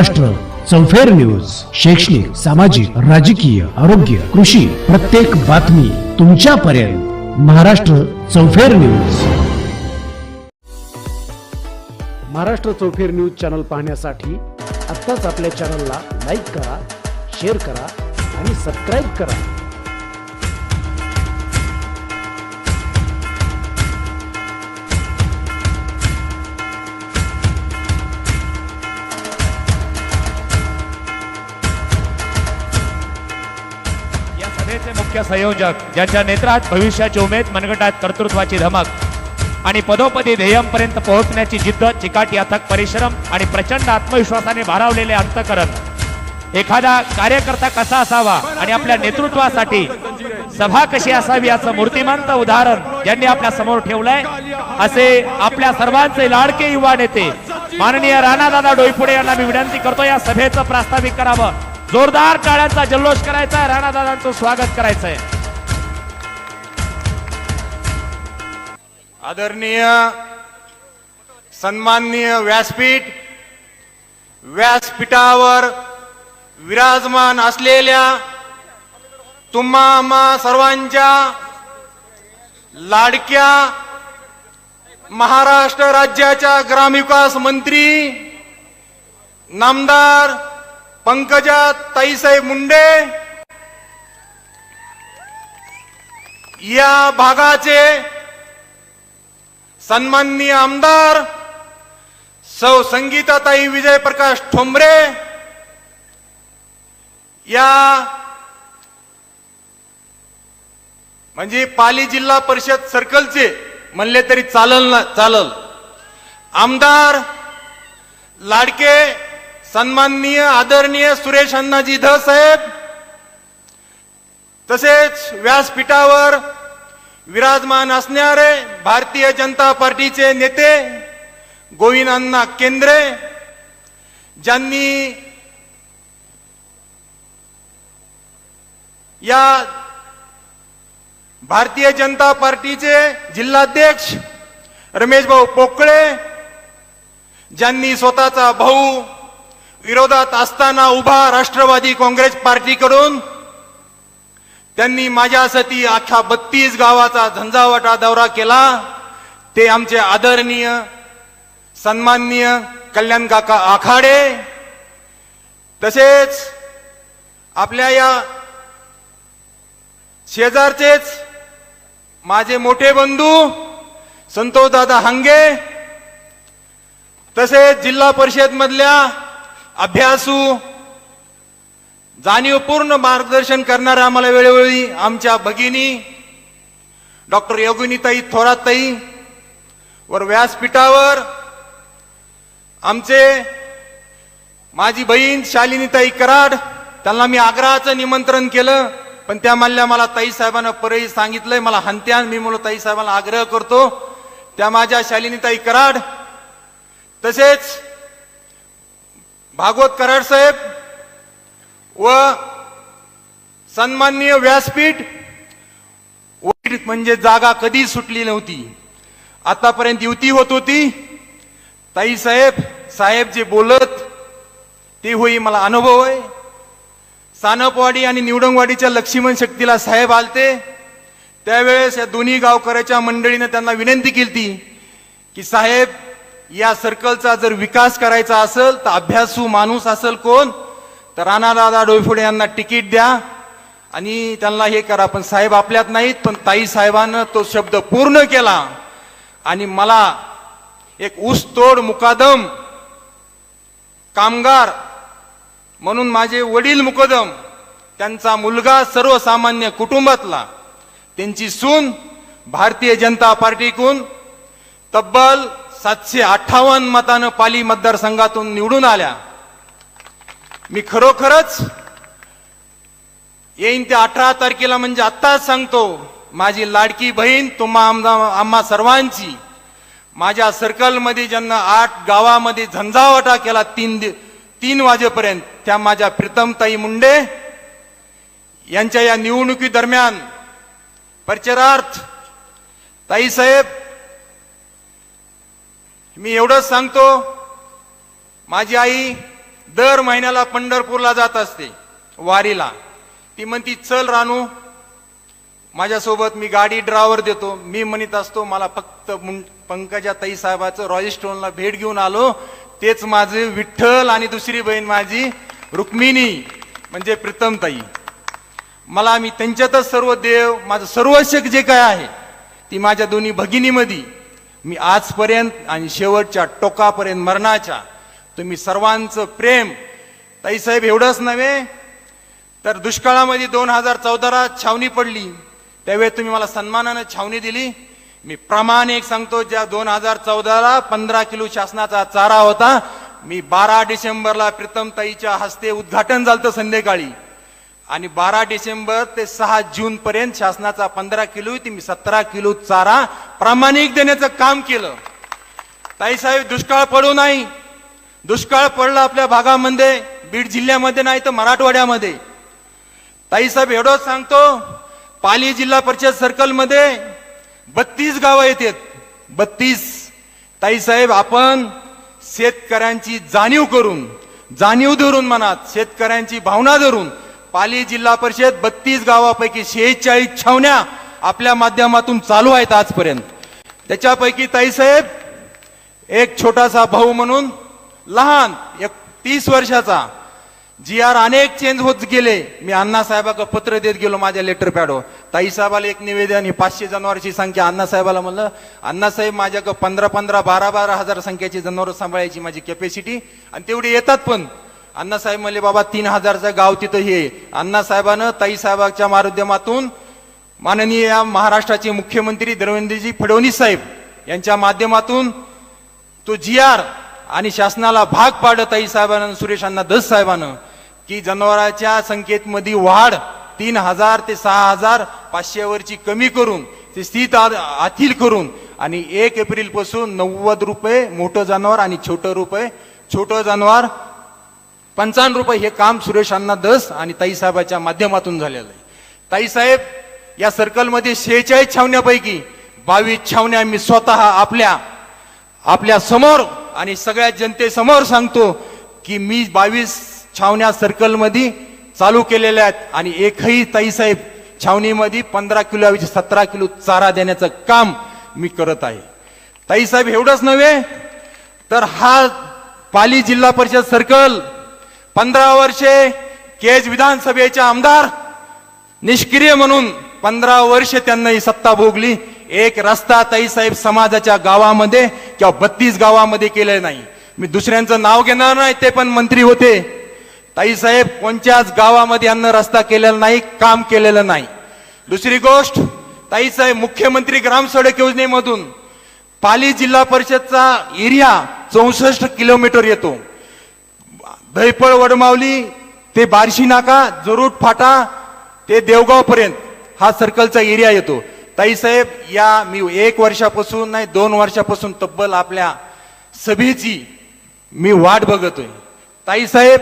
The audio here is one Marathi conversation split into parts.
महाराष्ट्र चौफेर न्यूज शैक्षणिक सामाजिक राजकीय आरोग्य कृषी प्रत्येक बातमी तुमच्यापर्यंत. महाराष्ट्र चौफेर न्यूज महाराष्ट्र चौफेर न्यूज चॅनल पाहण्यासाठी आत्ताच आपल्या चॅनलला लाईक करा शेअर करा आणि सबस्क्राईब करा. मुख्य संयोजक ज्यांच्या नेत्रात भविष्याची उमेद मनगटात कर्तृत्वाची धमक आणि पदोपदी ध्येयांपर्यंत पोहोचण्याची जिद्द चिकाटी अथक परिश्रम आणि प्रचंड आत्मविश्वासाने भारावलेले अंतकरण. एखादा कार्यकर्ता कसा असावा आणि आपल्या नेतृत्वासाठी सभा कशी असावी याचं मूर्तिमंत उदाहरण ज्यांनी आपल्यासमोर ठेवलंय असे आपल्या सर्वांचे लाडके युवा नेते माननीय राणादादा डोईपुडे यांना मी विनंती करतो या सभेचं प्रास्ताविक करावं. जोरदार टाळ्यांचा जल्लोष करायचा आहे राणादादांचं स्वागत करायचंय. आदरणीय सन्माननीय व्यासपीठ व्यासपीठावर विराजमान असलेल्या तुम्हा आम्हा सर्वांच्या लाडक्या महाराष्ट्र राज्याच्या ग्रामविकास मंत्री नामदार पंकजा ताईसाहेब मुंडे या भागाचे सन्माननीय आमदार सौ संगीताताई विजयप्रकाश ठोंबरे या म्हणजे पाली जिल्हा परिषद सर्कलचे म्हणले तरी चालल ना चालल. आमदार लाडके सन्माननीय आदरणीय सुरेश अण्णाजी ध साहेब तसेच व्यासपीठावर विराजमान असणारे भारतीय जनता पार्टीचे नेते गोविंद अण्णा केंद्रे ज्यांनी या भारतीय जनता पार्टीचे जिल्हाध्यक्ष रमेश भाऊ पोकळे ज्यांनी स्वतःचा भाऊ विरोधात असताना उभा राष्ट्रवादी काँग्रेस पार्टीकडून त्यांनी माझ्यासाठी अख्खा बत्तीस गावाचा झंझावाटा दौरा केला. ते आमचे आदरणीय सन्माननीय कल्याण काका आखाडे तसेच आपल्या या शेजारचेच माझे मोठे बंधू संतोष दादा हंगे तसेच जिल्हा परिषद मधल्या अभ्यासू जाणीवपूर्ण मार्गदर्शन करणाऱ्या आम्हाला वेळोवेळी आमच्या भगिनी डॉक्टर योगिनीताई थोरातताई वर व्यासपीठावर आमचे माझी बहीण शालिनीताई कराड त्यांना मी आग्रहाचं निमंत्रण केलं पण त्या मानल्या मला ताई साहेबांना परही सांगितलंय मला हंत्यान मी म्हणून ताई साहेबांना आग्रह करतो त्या माझ्या शालिनीताई कराड तसेच भागवत कराड साहेब व सन्माननीय व्यासपीठ व- म्हणजे जागा कधी सुटली नव्हती. आतापर्यंत युती होत होती. ताई साहेब साहेब जे बोलत ते होई मला अनुभव आहे. सानपवाडी आणि निवडंगवाडीच्या लक्ष्मण शक्तीला साहेब आलते. त्यावेळेस या दोन्ही गावकऱ्याच्या मंडळीनं त्यांना विनंती केली की साहेब या सर्कलचा जर विकास करायचा असेल तर अभ्यासू माणूस असेल कोण? तर राणादादा डोईफुडे यांना तिकीट द्या आणि त्यांना हे करा. पण साहेब आपल्यात नाहीत पण ताई साहेबानं तो शब्द पूर्ण केला. आणि मला एक ऊसतोड मुकादम कामगार म्हणून माझे वडील मुकदम त्यांचा मुलगा सर्वसामान्य कुटुंबातला त्यांची सून भारतीय जनता पार्टीकून तब्बल सातशे अठ्ठावन्न मतानं पाली मतदारसंघातून निवडून आल्या. मी खरोखरच येईन त्या अठरा तारखेला म्हणजे आत्ताच सांगतो माझी लाडकी बहीण तुम्हा आमदा- आम्हा सर्वांची माझ्या सर्कलमध्ये ज्यांना आठ गावामध्ये झंझावटा केला तीन तीन वाजेपर्यंत त्या माझ्या प्रीतमताई मुंडे यांच्या या निवडणुकी दरम्यान प्रचारार्थ ताईसाहेब मी एवढंच सांगतो माझी आई दर महिन्याला पंढरपूरला जात असते वारीला. ती म्हणती चल रानू माझ्यासोबत मी गाडी ड्रायव्हर देतो. मी म्हणत असतो मला फक्त मुं- पंकजा ताई साहेबाचं रॉयल स्टोनला भेट घेऊन आलो. तेच माझे विठ्ठल आणि दुसरी बहीण माझी रुक्मिणी म्हणजे प्रीतम ताई. मला मी त्यांच्यातच सर्व देव माझं सर्वस्व जे काय आहे ती माझ्या दोन्ही भगिनीमध्ये मी आजपर्यंत आणि शेवटच्या टोकापर्यंत मरणाच्या तुम्ही सर्वांचं प्रेम ताईसाहेब एवढंच नव्हे तर दुष्काळामध्ये दोन हजार चौदाला छावणी पडली. त्यावेळी तुम्ही मला सन्मानानं छावणी दिली. मी प्रामाणिक सांगतो ज्या दोन हजार चौदाला पंधरा किलो शासनाचा चारा होता मी बारा डिसेंबरला प्रीतम ताईच्या हस्ते उद्घाटन झालं संध्याकाळी. आणि बारा डिसेंबर ते सहा जून पर्यंत शासनाचा पंधरा किलो ते मी सतरा किलो चारा प्रामाणिक देण्याचं काम केलं. ताईसाहेब दुष्काळ पडू नाही. दुष्काळ पडला आपल्या भागामध्ये बीड जिल्ह्यामध्ये नाही तर मराठवाड्यामध्ये. ताईसाहेब एवढंच सांगतो पाली जिल्हा परिषद सर्कलमध्ये बत्तीस गावं येतात. बत्तीस. ताईसाहेब आपण शेतकऱ्यांची जाणीव करून जाणीव धरून मनात शेतकऱ्यांची भावना धरून पाली जिल्हा परिषद बत्तीस गावापैकी शेहेचाळीस छावण्या आपल्या माध्यमातून चालू आहेत आजपर्यंत. त्याच्यापैकी ताईसाहेब एक छोटासा भाऊ म्हणून लहान एक तीस वर्षाचा जी आर अनेक चेंज होत गेले. मी अण्णासाहेबाक पत्र देत गेलो माझ्या लेटर पॅडवर ताईसाहेबाला एक निवेदन ही पाचशे जनावरची संख्या. अण्णासाहेबाला म्हणलं अण्णासाहेब माझ्याकडे पंधरा पंधरा बारा बारा हजार संख्येची जनावर सांभाळायची माझी कॅपॅसिटी आणि तेवढी येतात पण. अण्णासाहेब म्हणले बाबा तीन हजारचं गाव तिथं हे. अण्णासाहेबानं ताईसाहेबाच्या माध्यमातून माननीय महाराष्ट्राचे मुख्यमंत्री देवेंद्रजी फडणवीस साहेब यांच्या माध्यमातून तो जी आर आणि शासनाला भाग पाडत आई साहेबांना सुरेश अण्णा दस साहेबानं की जनावरांच्या संख्येमध्ये वाढ तीन हजार ते सहा हजार पाचशेवरची कमी करून ते स्थित आथिल करून आणि एक एप्रिलपासून नव्वद रुपये मोठं जनावर आणि छोटं रुपये छोटं जनावर पंचावन्न रुपये हे काम सुरेश अण्णा दस आणि ताईसाहेबाच्या माध्यमातून झालेलं आहे. ताईसाहेब या सर्कलमध्ये शेहेचाळीस छावण्यापैकी बावीस छावण्या मी स्वतः आपल्या आपल्यासमोर आणि सगळ्या जनतेसमोर सांगतो की मी बावीस छावण्या सर्कलमध्ये चालू केलेल्या आहेत आणि एकही ताईसाहेब छावणीमध्ये पंधरा किलो ऐवजी सतरा किलो चारा देण्याचं काम मी करत आहे. ताईसाहेब एवढंच नव्हे तर हा पाली जिल्हा परिषद सर्कल पंधरा वर्षे केज विधानसभेचे आमदार निष्क्रिय म्हणून पंधरा वर्ष त्यांना ही सत्ता भोगली. एक रस्ता ताईसाहेब समाजाच्या गावामध्ये किंवा बत्तीस गावामध्ये केले नाही. मी दुसऱ्यांचं नाव घेणार नाही ते पण मंत्री होते. ताईसाहेब कोणत्याच गावामध्ये यांना रस्ता केलेला नाही काम केलेलं नाही. दुसरी गोष्ट ताईसाहेब मुख्यमंत्री ग्राम सडक योजनेमधून पाली जिल्हा परिषदचा एरिया चौसष्ट किलोमीटर येतो. दहीपळ वडमावली ते बार्शी नाका जरूट फाटा ते देवगाव पर्यंत हा सर्कलचा एरिया येतो. ताईसाहेब या मी एक वर्षापासून नाही दोन वर्षापासून तब्बल आपल्या सभेची मी वाट बघतोय. ताईसाहेब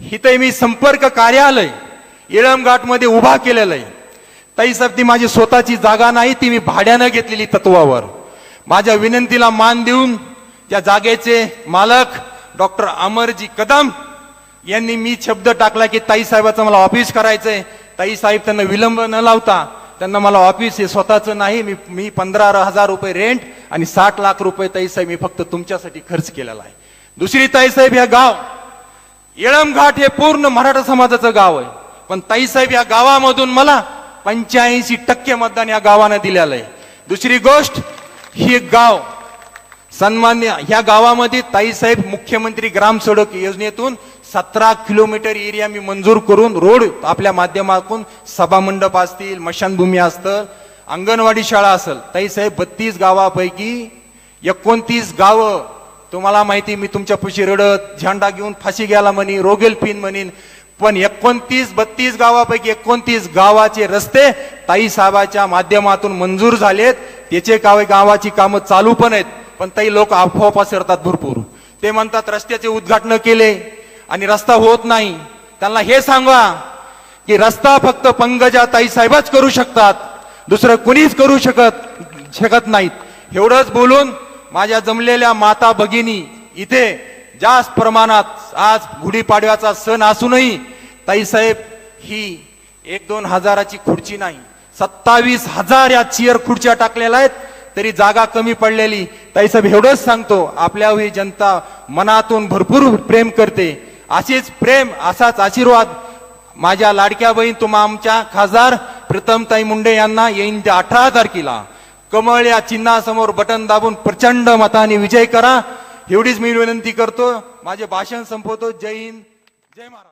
हिथं मी संपर्क कार्यालय इळमघाटमध्ये उभा केलेलं आहे. ताईसाहेब ती माझी स्वतःची जागा नाही ती मी भाड्यानं घेतलेली तत्वावर. माझ्या विनंतीला मान देऊन त्या जागेचे मालक डॉक्टर अमरजी कदम यांनी मी शब्द टाकला की ताई साहेबाचं मला ऑफिस करायचंय. ताई साहेब त्यांना विलंब न लावता त्यांना मला ऑफिस हे स्वतःचं नाही मी मी पंधरा हजार रुपये रेंट आणि साठ लाख रुपये ताई साहेब मी फक्त तुमच्यासाठी खर्च केलेला आहे. दुसरी ताई साहेब या गाव येळमघाट हे पूर्ण मराठा समाजाचं गाव आहे. पण ताईसाहेब या गावामधून मला पंच्याऐंशी टक्के मतदान या गावानं दिलेलं आहे. दुसरी गोष्ट ही गाव सन्मान्य ह्या गावामध्ये ताईसाहेब मुख्यमंत्री ग्राम सडक योजनेतून सतरा किलोमीटर एरिया मी मंजूर करून रोड आपल्या माध्यमातून सभामंडप असतील मशानभूमी असतं अंगणवाडी शाळा असेल. ताईसाहेब बत्तीस गावापैकी एकोणतीस गावं तुम्हाला माहिती मी तुमच्या पुशी रडत झेंडा घेऊन फाशी घ्यायला म्हणी रोगेल पिन म्हणीन पण एकोणतीस बत्तीस गावापैकी एकोणतीस गावाचे रस्ते ताईसाहेबाच्या माध्यमातून मंजूर झालेत. त्याचे कावे गावाची कामं चालू पण आहेत. पण ताई लोक अफवा पसरतात भरपूर. ते म्हणतात रस्त्याचे उद्घाटन केले आणि रस्ता होत नाही. त्यांना हे सांगा की रस्ता फक्त पंकजा ताई साहेबच करू शकतात दुसरं कुणीच करू शकत शकत नाहीत. एवढंच बोलून माझ्या जमलेल्या माता भगिनी इथे जास्त प्रमाणात आज गुढीपाडव्याचा सण असूनही ताईसाहेब ही एक दोन हजाराची खुर्ची नाही सत्तावीस हजार या चेअर खुर्च्या टाकलेल्या आहेत. तरी जागा कमी पडलेली. ताईसाहेब एवढंच सांगतो आपल्या ही जनता मनातून भरपूर प्रेम करते. असेच प्रेम असाच आशीर्वाद माझ्या लाडक्या बहीण तुम्हा आमच्या खासदार प्रथमताई मुंडे यांना येईन त्या अठरा तारखेला. कमळ या चिन्हासमोर बटन दाबून प्रचंड मताने विजय करा. एवढीच मी विनंती करतो. माझे भाषण संपवतो. जय हिंद. जय महाराष्ट्र.